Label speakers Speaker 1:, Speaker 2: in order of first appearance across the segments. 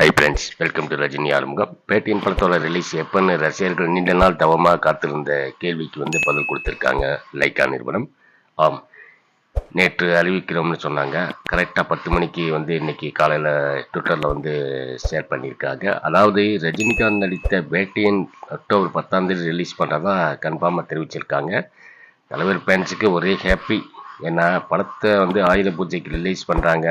Speaker 1: Hi friends welcome to Rajini Arumugam Paytm படத்தோட release எப்போன்னு ரசிகர்கள் நீண்ட நாள் தவமாக காத்திருந்த கேள்விக்கு வந்து பதில் கொடுத்துருக்காங்க லைக்கா நிறுவனம். ஆம் நேற்று அறிவிக்கிறோம்னு சொன்னாங்க. கரெக்டாக பத்து மணிக்கு வந்து இன்னைக்கு காலையில் ட்விட்டரில் வந்து ஷேர் பண்ணியிருக்காங்க. அதாவது ரஜினிகாந்த் நடித்த பேட்டியன் அக்டோபர் பத்தாம் தேதி ரிலீஸ் பண்ணுறதா கன்ஃபார்மாக தெரிவிச்சிருக்காங்க. தலைவர் ஃபேன்ஸுக்கு ஒரே ஹாப்பி ஏன்னா படத்தை வந்து ஆயுத பூஜைக்கு ரிலீஸ் பண்ணுறாங்க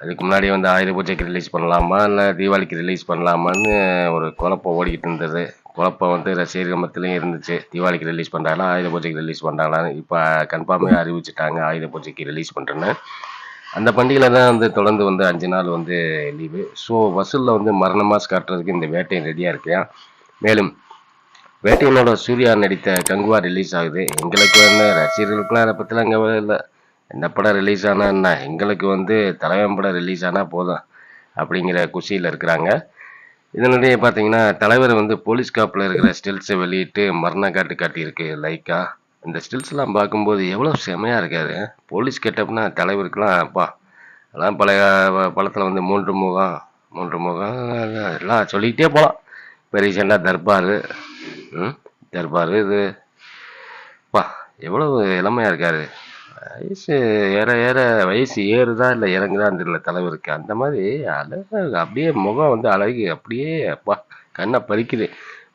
Speaker 1: அதுக்கு முன்னாடி வந்து ஆயுத பூஜைக்கு ரிலீஸ் பண்ணலாமா? இல்லை தீபாவளிக்கு ரிலீஸ் பண்ணலாமான்னு ஒரு குழப்பம் ஓடிக்கிட்டு இருந்தது. குழப்பம் வந்து ரசிகர்கள் இருந்துச்சு. தீபாவளிக்கு ரிலீஸ் பண்ணுறாங்களா ஆயுத பூஜைக்கு ரிலீஸ் பண்ணுறாங்களான்னு இப்போ கன்ஃபார்மே அறிவிச்சிட்டாங்க. ஆயுத பூஜைக்கு ரிலீஸ் பண்ணுறேன்னு அந்த பண்டிகையில் தான் வந்து தொடர்ந்து வந்து அஞ்சு நாள் வந்து லீவு ஸோ வசூலில் வந்து மரணமாஸ் காட்டுறதுக்கு இந்த வேட்டையும் ரெடியாக இருக்கையா? மேலும் வேட்டையனோட சூர்யா நடித்த கங்குவா ரிலீஸ் ஆகுது. எங்களுக்கு வந்து ரசிகர்களுக்குலாம் அதை பற்றிலாம் அங்கே இல்லை. எந்த படம் ரிலீஸ் ஆனால் என்ன? எங்களுக்கு வந்து தலைவன் படம் ரிலீஸ் ஆனால் போதும் அப்படிங்கிற குஷியில் இருக்கிறாங்க. இதனிடையே பார்த்தீங்கன்னா தலைவர் வந்து போலீஸ் காப்பில் இருக்கிற ஸ்டில்ஸை வெளியிட்டு மரண காட்டு காட்டியிருக்கு லைக்கா இந்த ஸ்டில்ஸ்லாம் பார்க்கும்போது எவ்வளோ செமையாக இருக்காரு. போலீஸ் கெட்டப்னா தலைவருக்குலாம் அப்பா அதெல்லாம் பழைய படத்தில் வந்து மூன்று முகம் மூன்று முகம் எல்லாம் சொல்லிக்கிட்டே போகலாம் இப்போ ரீசெண்டாக தர்பார் ம் தர்பார் இது. பா எவ்வளவு இளமையாக இருக்காரு. வயசு ஏற ஏற வயசு ஏறுதா இல்லை இறங்குதான்னு தெரியல தலைவருக்கு. அந்த மாதிரி அழகாக அப்படியே முகம் வந்து அழகு அப்படியே அப்பா கண்ணை பறிக்குது.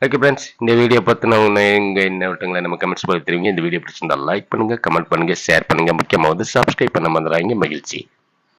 Speaker 1: ஓகே ஃப்ரெண்ட்ஸ் இந்த வீடியோ பற்றின உங்களை எங்கள் என்ன விட்டுங்களேன் நம்ம கமெண்ட்ஸ் பார்த்து தெரியுங்க இந்த வீடியோ பிடிச்சிருந்தா லைக் பண்ணுங்கள் கமெண்ட் பண்ணுங்கள் ஷேர் பண்ணுங்கள் முக்கியமாக வந்து சப்ஸ்கிரைப் பண்ண வந்துடுறாங்க மகிழ்ச்சி.